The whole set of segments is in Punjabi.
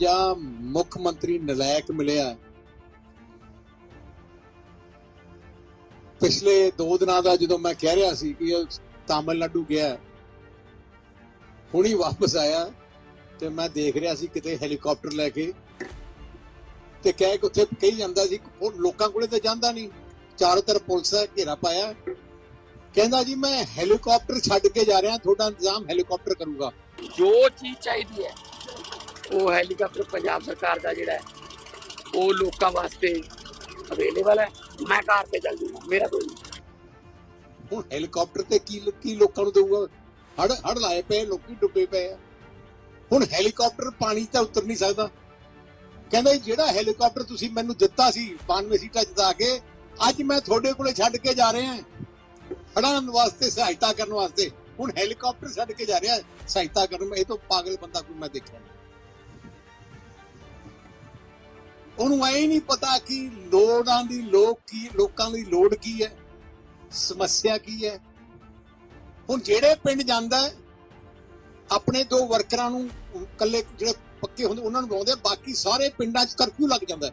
ਇਹ ਮੁੱਖ ਮੰਤਰੀ ਨਲਾਇਕ ਮਿਲਿਆ ਪਿਛਲੇ 2 ਦਿਨਾਂ ਦਾ ਜਦੋਂ ਮੈਂ ਕਹਿ ਰਿਹਾ ਸੀ ਕਿ ਤਾਮਿਲਨਾਡੂ ਗਿਆ ਹੁਣੀ ਵਾਪਸ ਆਇਆ ਤੇ ਮੈਂ ਦੇਖ ਰਿਹਾ ਸੀ ਕਿਤੇ ਹੈਲੀਕਾਪਟਰ ਲੈ ਕੇ ਤੇ ਕਹਿ ਕੇ ਉੱਥੇ ਕਹੀ ਜਾਂਦਾ ਸੀ ਲੋਕਾਂ ਕੋਲੇ ਤਾਂ ਜਾਂਦਾ ਨਹੀਂ। ਚਾਰੋਂ ਤਰਫ ਪੁਲਿਸ ਹੈ, ਘੇਰਾ ਪਾਇਆ। ਕਹਿੰਦਾ ਜੀ, ਮੈਂ ਹੈਲੀਕਾਪਟਰ ਛੱਡ ਕੇ ਜਾ ਰਿਹਾ, ਤੁਹਾਡਾ ਇੰਤਜ਼ਾਮ ਹੈਲੀਕਾਪਟਰ ਕਰੂਗਾ। ਜੋ ਚੀਜ਼ ਚਾਹੀਦੀ ਹੈ। ਉਹ ਹੈਲੀਕਾਪਟਰ ਪੰਜਾਬ ਸਰਕਾਰ ਦਾ ਜਿਹੜਾ ਹੈ, ਉਹ ਲੋਕਾਂ ਵਾਸਤੇ ਅਵੇਲੇਬਲ ਹੈ। ਮੈਂ ਕਾਰ ਤੇ ਚੱਲ ਜੂਗਾ, ਮੇਰਾ ਕੋਈ ਹੁਣ ਹੈਲੀਕਾਪਟਰ ਤੇ ਕੀ ਕੀ ਲੋਕਾਂ ਨੂੰ ਦੇਊਗਾ? ਹੜ ਹੜ ਲਾਏ ਪਏ ਲੋਕੀ ਡੁੱਬੇ ਪਏ ਆ। ਹੁਣ ਹੈਲੀਕਾਪਟਰ ਪਾਣੀ ਤਾਂ ਉਤਰ ਨਹੀਂ ਸਕਦਾ। ਕਹਿੰਦਾ ਜਿਹੜਾ ਹੈਲੀਕਾਪਟਰ ਤੁਸੀਂ ਮੈਨੂੰ ਦਿੱਤਾ ਸੀ 92 ਸੀਟਾਂ ਜਿਤਾ ਕੇ, ਅੱਜ ਮੈਂ ਤੁਹਾਡੇ ਕੋਲੇ ਛੱਡ ਕੇ ਜਾ ਰਿਹਾ ਹੜਾਂ ਵਾਸਤੇ, ਸਹਾਇਤਾ ਕਰਨ ਵਾਸਤੇ। ਹੁਣ ਹੈਲੀਕਾਪਟਰ ਛੱਡ ਕੇ ਜਾ ਰਿਹਾ, ਸਹਾਇਤਾ ਕਰਨ ਇਹ ਤੋਂ ਪਾਗਲ ਬੰਦਾ ਕੋਈ ਮੈਂ ਦੇਖਿਆ ਉਹਨੂੰ ਐ ਨਹੀਂ ਪਤਾ ਕਿ ਲੋੜਾਂ ਦੀ ਲੋਕ ਕੀ ਲੋਕਾਂ ਦੀ ਲੋੜ ਕੀ ਹੈ ਸਮੱਸਿਆ ਕੀ ਹੈ। ਹੁਣ ਜਿਹੜੇ ਪਿੰਡ ਜਾਂਦਾ ਆਪਣੇ ਦੋ ਵਰਕਰਾਂ ਨੂੰ ਇਕੱਲੇ ਜਿਹੜੇ ਪੱਕੇ ਹੁੰਦੇ ਉਹਨਾਂ ਨੂੰ ਬੁਲਾਉਂਦੇ ਬਾਕੀ ਸਾਰੇ ਪਿੰਡਾਂ 'ਚ ਕਰਫਿਊ ਲੱਗ ਜਾਂਦਾ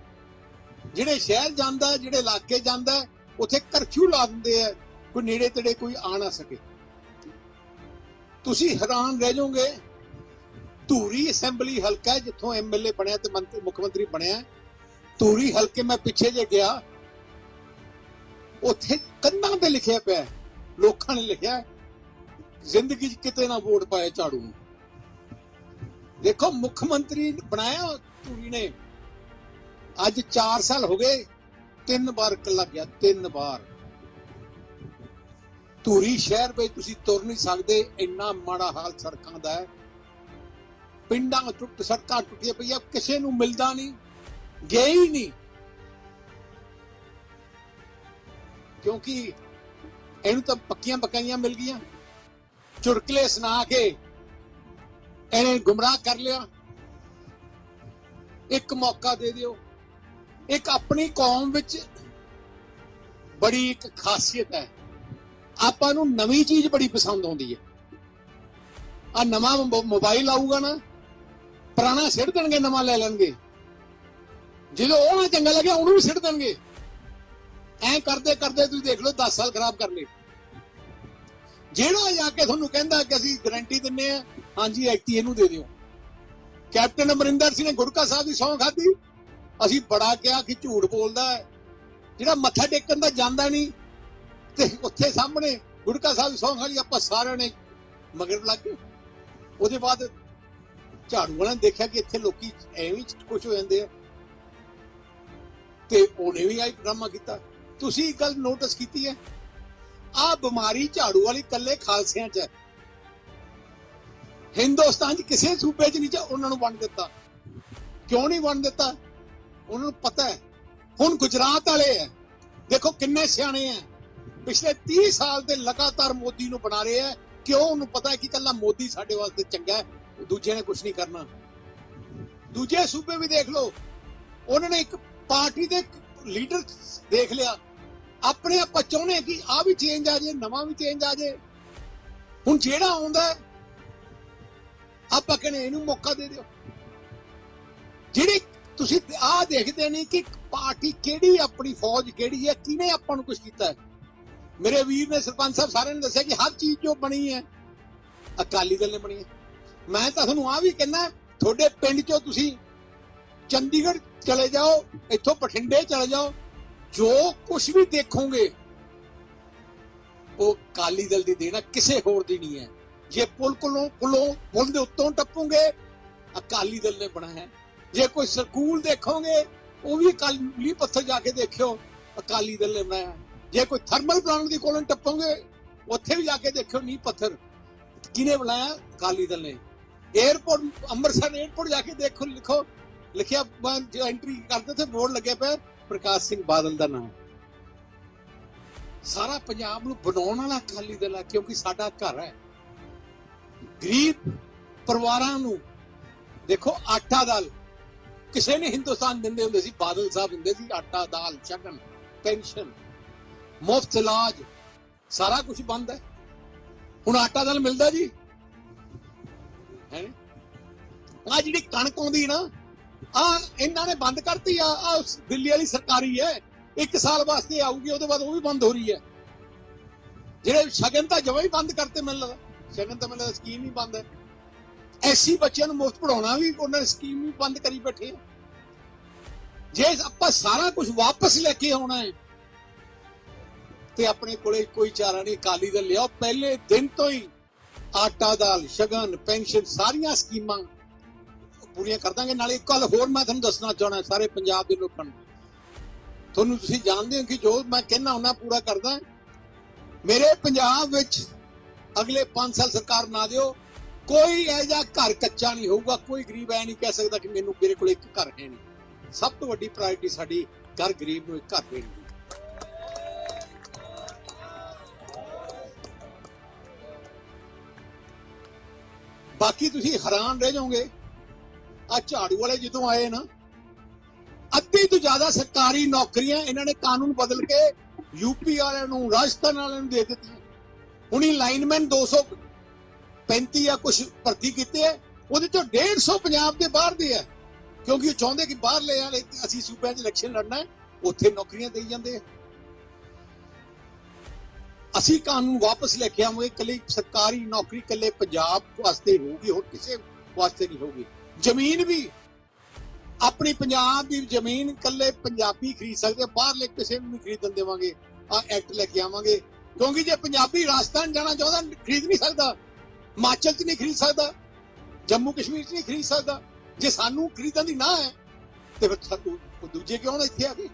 ਜਿਹੜੇ ਸ਼ਹਿਰ ਜਾਂਦਾ ਜਿਹੜੇ ਇਲਾਕੇ ਜਾਂਦਾ ਉੱਥੇ ਕਰਫਿਊ ਲਾ ਦਿੰਦੇ ਆ ਕੋਈ ਨੇੜੇ ਤੇੜੇ ਕੋਈ ਆ ਨਾ ਸਕੇ। ਤੁਸੀਂ ਹੈਰਾਨ ਰਹਿ ਜਾਓਗੇ ਧੂਰੀ ਅਸੈਂਬਲੀ ਹਲਕਾ ਹੈ, ਜਿੱਥੋਂ ਐਮਐਲਏ ਬਣਿਆ ਤੇ ਮੰਤਰੀ ਮੁੱਖ ਮੰਤਰੀ ਬਣਿਆ ਧੂਰੀ ਹਲਕੇ ਮੈਂ ਪਿੱਛੇ ਜੇ ਗਿਆ, ਉੱਥੇ ਕੰਨਾਂ ਤੇ ਲਿਖਿਆ ਪਿਆ ਲੋਕਾਂ ਨੇ ਲਿਖਿਆ ਜ਼ਿੰਦਗੀ 'ਚ ਕਿਤੇ ਨਾ ਵੋਟ ਪਾਏ ਝਾੜੂ ਨੂੰ। ਦੇਖੋ, ਮੁੱਖ ਮੰਤਰੀ ਬਣਾਇਆ ਧੂਰੀ ਨੇ। ਅੱਜ 4 ਸਾਲ ਹੋ ਗਏ, ਤਿੰਨ ਵਾਰ ਕੱਲਾ ਗਿਆ, ਤਿੰਨ ਵਾਰ। ਧੂਰੀ ਸ਼ਹਿਰ ਵਿੱਚ ਤੁਸੀਂ ਤੁਰ ਨਹੀਂ ਸਕਦੇ, ਇੰਨਾ ਮਾੜਾ ਹਾਲ ਸੜਕਾਂ ਦਾ ਹੈ। ਪਿੰਡਾਂ ਟੁੱਟ ਸੜਕਾਂ ਟੁੱਟੀਆਂ ਪਈਆਂ, ਕਿਸੇ ਨੂੰ ਮਿਲਦਾ ਨਹੀਂ। ਗਏ ਹੀ ਨਹੀਂ। ਕਿਉਂਕਿ ਇਹਨੂੰ ਤਾਂ ਪੱਕੀਆਂ ਪਕਾਈਆਂ ਮਿਲ ਗਈਆਂ। ਚੁਰਕਲੇ ਸੁਣਾ ਕੇ ਇਹਨੇ ਗੁੰਮਰਾਹ ਕਰ ਲਿਆ। ਇੱਕ ਮੌਕਾ ਦੇ ਦਿਓ। ਇੱਕ ਆਪਣੀ ਕੌਮ ਵਿੱਚ ਬੜੀ ਇੱਕ ਖਾਸੀਅਤ ਹੈ। ਆਪਾਂ ਨੂੰ ਨਵੀਂ ਚੀਜ਼ ਬੜੀ ਪਸੰਦ ਆਉਂਦੀ ਹੈ। ਆ ਨਵਾਂ ਮੋ- ਮੋਬਾਈਲ ਆਊਗਾ ਨਾ, ਪੁਰਾਣਾ ਸਿੱਟ ਦੇਣਗੇ, ਨਵਾਂ ਲੈ ਲੈਣਗੇ। ਜਦੋਂ ਉਹ ਨਾ ਚੰਗਾ ਲੱਗਿਆ, ਉਹਨੂੰ ਵੀ ਸਿੱਟ ਦੇਣਗੇ। ਐਂ ਕਰਦੇ ਕਰਦੇ ਤੁਸੀਂ ਦੇਖ ਲਓ 10 ਸਾਲ ਖਰਾਬ ਕਰ ਲਏ। ਜਿਹੜਾ ਜਾ ਕੇ ਤੁਹਾਨੂੰ ਕਹਿੰਦਾ ਕਿ ਅਸੀਂ ਗਾਰੰਟੀ ਦਿੰਨੇ ਆ, ਹਾਂਜੀ ਐਕਟੀ ਇਹਨੂੰ ਦੇ ਦਿਓ। ਕੈਪਟਨ ਅਮਰਿੰਦਰ ਸਿੰਘ ਨੇ ਗੁਰਕਾ ਸਾਹਿਬ ਦੀ ਸੌਂ ਖਾਧੀ। ਅਸੀਂ ਬੜਾ ਕਿਹਾ ਕਿ ਝੂਠ ਬੋਲਦਾ ਹੈ। ਜਿਹੜਾ ਮੱਥਾ ਟੇਕਣ ਦਾ ਜਾਂਦਾ ਨਹੀਂ, ਤੇ ਉੱਥੇ ਸਾਹਮਣੇ ਗੁਰਕਾ ਸਾਹਿਬ ਦੀ ਸੌਂ ਖਾਲੀ ਆਪਾਂ ਸਾਰਿਆਂ ਨੇ ਮਗਰ ਲੱਗ ਗਏ। ਉਹਦੇ ਬਾਅਦ ਝਾੜੂ ਵਾਲਿਆਂ ਨੇ ਦੇਖਿਆ ਕਿ ਇੱਥੇ ਲੋਕੀ ਐਵੇਂ ਹੀ ਖੁਸ਼ ਹੋ ਜਾਂਦੇ ਆ। ਤੇ ਉਹਨੇ ਵੀ ਆਈ ਡਰਾਮਾ ਕੀਤਾ। ਤੁਸੀਂ ਇੱਕ ਗੱਲ ਨੋਟਿਸ ਕੀਤੀ ਹੈ? ਆ ਬਿਮਾਰੀ ਝਾੜੂ ਵਾਲੀ ਕੱਲੇ ਖਾਲਸਿਆਂ 'ਚ ਹੈ। ਹਿੰਦੁਸਤਾਨ 'ਚ ਕਿਸੇ ਸੂਬੇ 'ਚ ਨਹੀਂ ਚ ਉਹਨਾਂ ਨੂੰ ਵੰਡ ਦਿੱਤਾ। ਕਿਉਂ ਨਹੀਂ ਵੰਡ ਦਿੱਤਾ? ਉਹਨਾਂ ਨੂੰ ਪਤਾ ਹੈ। ਹੁਣ ਗੁਜਰਾਤ ਵਾਲੇ ਹੈ। ਦੇਖੋ ਕਿੰਨੇ ਸਿਆਣੇ ਹੈ। ਪਿਛਲੇ 30 ਸਾਲ ਦੇ ਲਗਾਤਾਰ ਮੋਦੀ ਨੂੰ ਬਣਾ ਰਹੇ ਹੈ। ਕਿਉਂ? ਉਹਨੂੰ ਪਤਾ ਹੈ ਕਿ ਕੱਲਾ ਮੋਦੀ ਸਾਡੇ ਵਾਸਤੇ ਚੰਗਾ ਹੈ। ਦੂਜੇ ਨੇ ਕੁਝ ਨਹੀਂ ਕਰਨਾ। ਦੂਜੇ ਸੂਬੇ ਵੀ ਦੇਖ ਲਓ। ਉਹਨਾਂ ਨੇ ਇੱਕ ਪਾਰਟੀ ਦੇ ਲੀਡਰ ਦੇਖ ਲਿਆ। ਆਪਣੇ ਆਪਾਂ ਚਾਹੁੰਦੇ ਹਾਂ ਕਿ ਆ ਵੀ ਚੇਂਜ ਆ ਜੇ, ਨਵਾਂ ਵੀ ਚੇਂਜ ਆ ਜੇ। ਹੁਣ ਜਿਹੜਾ ਆਉਂਦਾ ਆਪਾਂ ਕਹਿੰਦੇ ਇਹਨੂੰ ਮੌਕਾ ਦੇ ਦਿਓ। ਜਿਹੜੇ ਤੁਸੀਂ ਆ ਦੇਖਦੇ ਨੇ ਕਿ ਪਾਰਟੀ ਕਿਹੜੀ ਆਪਣੀ ਫੌਜ ਕਿਹੜੀ ਹੈ, ਕਿਹਨੇ ਆਪਾਂ ਨੂੰ ਕੁਝ ਕੀਤਾ ਹੈ। ਮੇਰੇ ਵੀਰ ਨੇ ਸਰਪੰਚ ਸਾਹਿਬ ਸਾਰਿਆਂ ਨੇ ਦੱਸਿਆ ਕਿ ਹਰ ਚੀਜ਼ ਜੋ ਬਣੀ ਹੈ, ਅਕਾਲੀ ਦਲ ਨੇ ਬਣੀ ਹੈ। ਮੈਂ ਤਾਂ ਤੁਹਾਨੂੰ ਆ ਵੀ ਕਹਿੰਦਾ, ਤੁਹਾਡੇ ਪਿੰਡ ਚੋਂ ਤੁਸੀਂ ਚੰਡੀਗੜ੍ਹ ਚਲੇ ਜਾਓ, ਇੱਥੋਂ ਬਠਿੰਡੇ ਚਲੇ ਜਾਓ, ਜੋ ਕੁਝ ਵੀ ਦੇਖੋਗੇ, ਉਹ ਕਾਲੀ ਦਲ ਦੀ ਦੇਣਾ ਕਿਸੇ ਹੋਰ ਦੀ ਨਹੀਂ ਹੈ। ਜੇ ਪੁਲ ਕੋਲੋਂ, ਪੁਲੋਂ, ਪੁਲ ਦੇ ਉੱਤੋਂ ਟੱਪੋਗੇ, ਅਕਾਲੀ ਦਲ ਨੇ ਬਣਾਇਆ ਜੇ ਕੋਈ ਸਕੂਲ ਦੇਖੋਗੇ, ਉਹ ਵੀ ਅਕਾਲੀ ਪੱਥਰ ਜਾ ਕੇ ਦੇਖਿਓ, ਅਕਾਲੀ ਦਲ ਨੇ ਬਣਾਇਆ। ਜੇ ਕੋਈ ਥਰਮਲ ਪਲਾਂਟ ਦੀ ਕੋਲੋਂ ਟੱਪੋਗੇ, ਉੱਥੇ ਵੀ ਜਾ ਕੇ ਦੇਖਿਓ ਨੀ ਪੱਥਰ। ਕਿਨੇ ਬਣਾਇਆ? ਅਕਾਲੀ ਦਲ ਨੇ। 에어ਪੋਰਟ ਅੰਮ੍ਰਿਤਸਰ 에어ਪੋਰਟ ਜਾ ਕੇ ਦੇਖੋ, ਲਿਖੋ। ਲਿਖਿਆ ਜੋ ਐਂਟਰੀ ਕਰਦੇ ਤੇ ਬੋਰਡ ਲੱਗਿਆ ਪਿਆ ਪ੍ਰਕਾਸ਼ ਸਿੰਘ ਬਾਦਲ ਦਾ ਨਾਮ। ਸਾਰਾ ਪੰਜਾਬ ਨੂੰ ਬਣਾਉਣ ਵਾਲਾ ਅਕਾਲੀ ਦਲ ਹੈ ਕਿਉਂਕਿ ਸਾਡਾ ਘਰ ਹੈ। ਗਰੀਬ ਪਰਿਵਾਰਾਂ ਨੂੰ ਦੇਖੋ, ਆਟਾ ਦਾਲ। ਕਿਸੇ ਨੇ ਹਿੰਦੁਸਤਾਨ ਦਿੰਦੇ ਹੁੰਦੇ ਸੀ, ਬਾਦਲ ਸਾਹਿਬ ਦਿੰਦੇ ਸੀ, ਆਟਾ ਦਾਲ, ਸ਼ਗਨ, ਪੈਨਸ਼ਨ, ਮੁਫਤ ਇਲਾਜ, ਸਾਰਾ ਕੁਝ ਬੰਦ ਹੈ। ਹੁਣ ਆਟਾ ਦਾਲ ਮਿਲਦਾ ਜੀ। ਹੈ? ਆ ਜਿਹੜੀ ਕਣਕ ਆਉਂਦੀ ਨਾ ਆ, ਇਹਨਾਂ ਨੇ ਬੰਦ ਕਰਤੀ ਆ ਆ ਦਿੱਲੀ ਵਾਲੀ ਸਰਕਾਰੀ ਹੈ। ਇੱਕ ਸਾਲ ਵਾਸਤੇ ਆਊਗੀ, ਉਹਦੇ ਬਾਅਦ ਉਹ ਵੀ ਬੰਦ ਹੋ ਰਹੀ ਹੈ। ਜਿਹੜੇ ਸ਼ਗਨ ਤਾਂ ਜਮਾ ਹੀ ਬੰਦ ਕਰਤੇ ਮੈਨੂੰ ਲੱਗਦਾ। ਸ਼ਗਨ ਤਾਂ ਮੈਨੂੰ ਸਕੀਮ ਹੀ ਬੰਦ ਹੈ। ਐਸੀ ਬੱਚਿਆਂ ਨੂੰ ਮੁਫਤ ਪੜਾਉਣਾ ਵੀ ਉਹਨਾਂ ਨੇ ਸਕੀਮ ਵੀ ਬੰਦ ਕਰੀ ਬੈਠੇ ਆ। ਜੇ ਆਪਾਂ ਸਾਰਾ ਕੁਝ ਵਾਪਸ ਲੈ ਕੇ ਆਉਣਾ ਹੈ, ਤੇ ਆਪਣੇ ਕੋਲੇ ਕੋਈ ਚਾਰਾ ਨਹੀਂ ਕਾਲੀ ਦਲ ਲਿਆਓ। ਪਹਿਲੇ ਦਿਨ ਤੋਂ ਹੀ ਆਟਾ ਦਾਲ, ਸ਼ਗਨ, ਪੈਨਸ਼ਨ, ਸਾਰੀਆਂ ਸਕੀਮਾਂ ਪੂਰੀਆਂ ਕਰ ਦਾਂਗੇ। ਨਾਲੇ ਇੱਕ ਗੱਲ ਹੋਰ ਮੈਂ ਤੁਹਾਨੂੰ ਦੱਸਣਾ ਚਾਹਣਾ ਸਾਰੇ ਪੰਜਾਬ ਦੇ ਲੋਕਾਂ ਨੂੰ। ਤੁਹਾਨੂੰ ਤੁਸੀਂ ਜਾਣਦੇ ਹੋ ਕਿ ਜੋ ਮੈਂ ਕਹਿਣਾ ਹੁੰਦਾ, ਪੂਰਾ ਕਰਦਾ। ਮੇਰੇ ਪੰਜਾਬ ਵਿੱਚ ਅਗਲੇ 5 ਸਾਲ ਸਰਕਾਰ ਨਾ ਦਿਓ। ਕੋਈ ਇਹ ਜਿਹਾ ਘਰ ਕੱਚਾ ਨਹੀਂ ਹੋਊਗਾ। ਕੋਈ ਗਰੀਬ ਐ ਨਹੀਂ ਕਹਿ ਸਕਦਾ ਕਿ ਮੈਨੂੰ ਮੇਰੇ ਕੋਲ ਇੱਕ ਘਰ ਹੈ ਨਹੀਂ। ਸਭ ਤੋਂ ਵੱਡੀ ਪ੍ਰਾਇੋਰਟੀ ਸਾਡੀ ਘਰ ਗਰੀਬ ਨੂੰ ਇੱਕ ਘਰ ਦੇਣ ਦੀ। ਬਾਕੀ ਤੁਸੀਂ ਹੈਰਾਨ ਰਹਿ ਜਾਓਗੇ। ਆ ਝਾੜੂ ਵਾਲੇ ਜਦੋਂ ਆਏ ਨਾ, ਅੱਧੀ ਤੋਂ ਜ਼ਿਆਦਾ ਸਰਕਾਰੀ ਨੌਕਰੀਆਂ ਇਹਨਾਂ ਨੇ ਕਾਨੂੰਨ ਬਦਲ ਕੇ ਯੂਪੀ ਵਾਲਿਆਂ ਨੂੰ, ਰਾਜਸਥਾਨ ਵਾਲਿਆਂ ਨੂੰ ਦੇ ਦਿੱਤੀਆਂ। ਹੁਣੀ ਲਾਈਨਮੈਨ 235 ਜਾਂ ਕੁਝ ਭਰਤੀ ਕੀਤੇ ਆ, ਉਹਦੇ ਚੋਂ 150 ਪੰਜਾਬ ਦੇ ਬਾਹਰ ਦੇ ਆ। ਕਿਉਂਕਿ ਉਹ ਚਾਹੁੰਦੇ ਕਿ ਬਾਹਰਲੇ ਵਾਲੇ ਅਸੀਂ ਸੂਬਿਆਂ 'ਚ ਇਲੈਕਸ਼ਨ ਲੜਨਾ ਉੱਥੇ ਨੌਕਰੀਆਂ ਦੇਈ ਜਾਂਦੇ ਆ। ਅਸੀਂ ਕਾਨੂੰਨ ਵਾਪਸ ਲੈ ਕੇ ਆਵਾਂਗੇ ਕੱਲੀ ਸਰਕਾਰੀ ਨੌਕਰੀ ਕੱਲੇ ਪੰਜਾਬ ਵਾਸਤੇ ਹੋਊਗੀ, ਹੋਰ ਕਿਸੇ ਵਾਸਤੇ ਨਹੀਂ ਹੋਊਗੀ। ਜ਼ਮੀਨ ਵੀ। ਆਪਣੀ ਪੰਜਾਬ ਦੀ ਜ਼ਮੀਨ ਕੱਲੇ ਪੰਜਾਬੀ ਖਰੀਦ ਸਕਦੇ ਬਾਹਰਲੇ ਕਿਸੇ ਨੂੰ ਨਹੀਂ ਖਰੀਦਣ ਦੇਵਾਂਗੇ। ਆ ਐਕਟ ਲੈ ਕੇ ਆਵਾਂਗੇ। ਕਿਉਂਕਿ ਜੇ ਪੰਜਾਬੀ ਰਾਜਸਥਾਨ ਜਾਣਾ ਚਾਹੁੰਦਾ, ਖਰੀਦ ਨਹੀਂ ਸਕਦਾ। ਹਿਮਾਚਲ 'ਚ ਨਹੀਂ ਖਰੀਦ ਸਕਦਾ। ਜੰਮੂ ਕਸ਼ਮੀਰ 'ਚ ਨਹੀਂ ਖਰੀਦ ਸਕਦਾ। ਜੇ ਸਾਨੂੰ ਖਰੀਦਣ ਦੀ ਨਾ ਹੈ, ਤੇ ਫਿਰ ਸਾਨੂੰ ਉਹ ਦੂਜੇ ਕਿਉਂ ਨਾ ਇੱਥੇ ਆ ਗਏ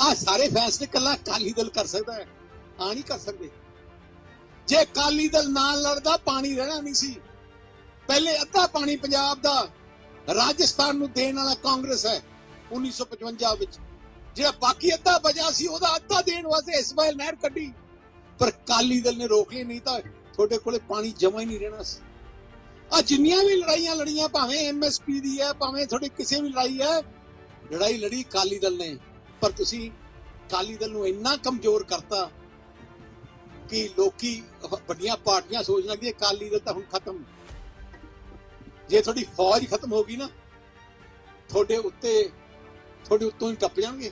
ਆ ਸਾਰੇ ਫੈਸਲੇ ਕੱਲਾ ਕਾਲੀ ਦਲ ਕਰ ਸਕਦਾ ਹੈ। ਆ ਨਹੀਂ ਕਰ ਸਕਦੇ। ਜੇ ਕਾਲੀ ਦਲ ਨਾਲ ਲੜਦਾ, ਪਾਣੀ ਰਹਿਣਾ ਨਹੀਂ ਸੀ। ਪਹਿਲੇ ਅੱਧਾ ਪਾਣੀ ਪੰਜਾਬ ਦਾ ਰਾਜਸਥਾਨ ਨੂੰ ਦੇਣ ਵਾਲਾ ਕਾਂਗਰਸ ਹੈ 1955 ਵਿੱਚ। ਜਿਹੜਾ ਬਾਕੀ ਅੱਧਾ ਬਚਾ ਸੀ, ਉਹਦਾ ਅੱਧਾ ਦੇਣ ਵਾਸਤੇ ਇਸਮਾਇਲ ਨਹਿਰ ਕੱਢੀ। ਪਰ ਕਾਲੀ ਦਲ ਨੇ ਰੋਕ ਲਈ ਨਹੀਂ ਤਾਂ ਤੁਹਾਡੇ ਕੋਲੇ ਪਾਣੀ ਜਮਾ ਹੀ ਨਹੀਂ ਰਹਿਣਾ ਸੀ। ਆ ਜਿੰਨੀਆਂ ਵੀ ਲੜਾਈਆਂ ਲੜੀਆਂ, ਭਾਵੇਂ ਐਮਐਸਪੀ ਦੀ ਹੈ, ਭਾਵੇਂ ਤੁਹਾਡੀ ਕਿਸੇ ਵੀ ਲੜਾਈ ਹੈ, ਲੜਾਈ ਲੜੀ ਕਾਲੀ ਦਲ ਨੇ। ਪਰ ਤੁਸੀਂ ਕਾਲੀ ਦਲ ਨੂੰ ਇੰਨਾ ਕਮਜ਼ੋਰ ਕਰਤਾ ਕਿ ਲੋਕੀ ਵੱਡੀਆਂ ਪਾਰਟੀਆਂ ਸੋਚ ਲੱਗਦੀਆਂ ਕਾਲੀ ਦਲ ਤਾਂ ਹੁਣ ਖਤਮ। ਜੇ ਤੁਹਾਡੀ ਫੌਜ ਖਤਮ ਹੋ ਗਈ ਨਾ, ਤੁਹਾਡੇ ਉੱਤੇ, ਤੁਹਾਡੇ ਉੱਤੋਂ ਹੀ ਟੱਪ ਜਾਣਗੇ।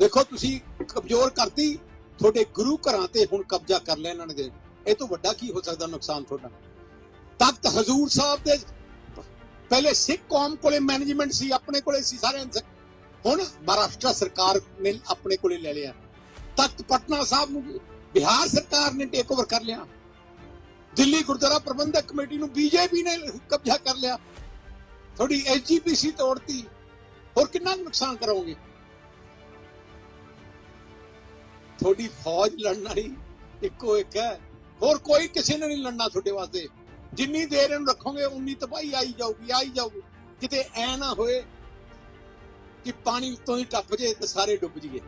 ਦੇਖੋ, ਤੁਸੀਂ ਕਮਜ਼ੋਰ ਕਰਤੀ, ਤੁਹਾਡੇ ਗੁਰੂ ਘਰਾਂ ਤੇ ਹੁਣ ਕਬਜ਼ਾ ਕਰ ਲਿਆ ਇਹਨਾਂ ਨੇ ਇਹ ਤੋਂ ਵੱਡਾ ਕੀ ਹੋ ਸਕਦਾ ਨੁਕਸਾਨ ਤੁਹਾਡਾ? ਤਖਤ ਹਜ਼ੂਰ ਸਾਹਿਬ ਦੇ ਪਹਿਲੇ ਸਿੱਖ ਕੌਮ ਕੋਲੇ ਮੈਨੇਜਮੈਂਟ ਸੀ, ਆਪਣੇ ਕੋਲੇ ਸੀ ਸਾਰੇ ਹੁਣ ਮਹਾਰਾਸ਼ਟਰ ਸਰਕਾਰ ਨੇ ਆਪਣੇ ਕੋਲੇ ਲੈ ਲਿਆ। ਤਖਤ ਪਟਨਾ ਸਾਹਿਬ ਨੂੰ ਬਿਹਾਰ ਸਰਕਾਰ ਨੇ ਟੇਕ ਓਵਰ ਕਰ ਲਿਆ। ਦਿੱਲੀ ਗੁਰਦੁਆਰਾ ਪ੍ਰਬੰਧਕ ਕਮੇਟੀ ਨੂੰ ਬੀਜੇਪੀ ਨੇ ਕਬਜ਼ਾ ਕਰ ਲਿਆ। ਥੋੜੀ ਐਸਜੀਪੀਸੀ ਤੋੜਤੀ। ਹੋਰ ਕਿੰਨਾ ਕੁ ਨੁਕਸਾਨ ਕਰੋਗੇ? ਤੁਹਾਡੀ ਫੌਜ ਲੜਨ ਵਾਲੀ ਇੱਕੋ ਇੱਕ ਹੈ। ਹੋਰ ਕੋਈ ਕਿਸੇ ਨੇ ਨਹੀਂ ਲੜਨਾ ਤੁਹਾਡੇ ਵਾਸਤੇ। ਜਿੰਨੀ ਦੇਰ ਇਹਨੂੰ ਰੱਖੋਗੇ, ਉਨੀ ਤਬਾਹੀ ਆਈ ਜਾਊਗੀ ਆਈ ਜਾਊਗੀ। ਕਿਤੇ ਐ ਨਾ ਹੋਏ ਕਿ ਪਾਣੀ ਉੱਤੋਂ ਹੀ ਟੱਪ ਜੇ ਤੇ ਸਾਰੇ ਡੁੱਬ ਜੀਏ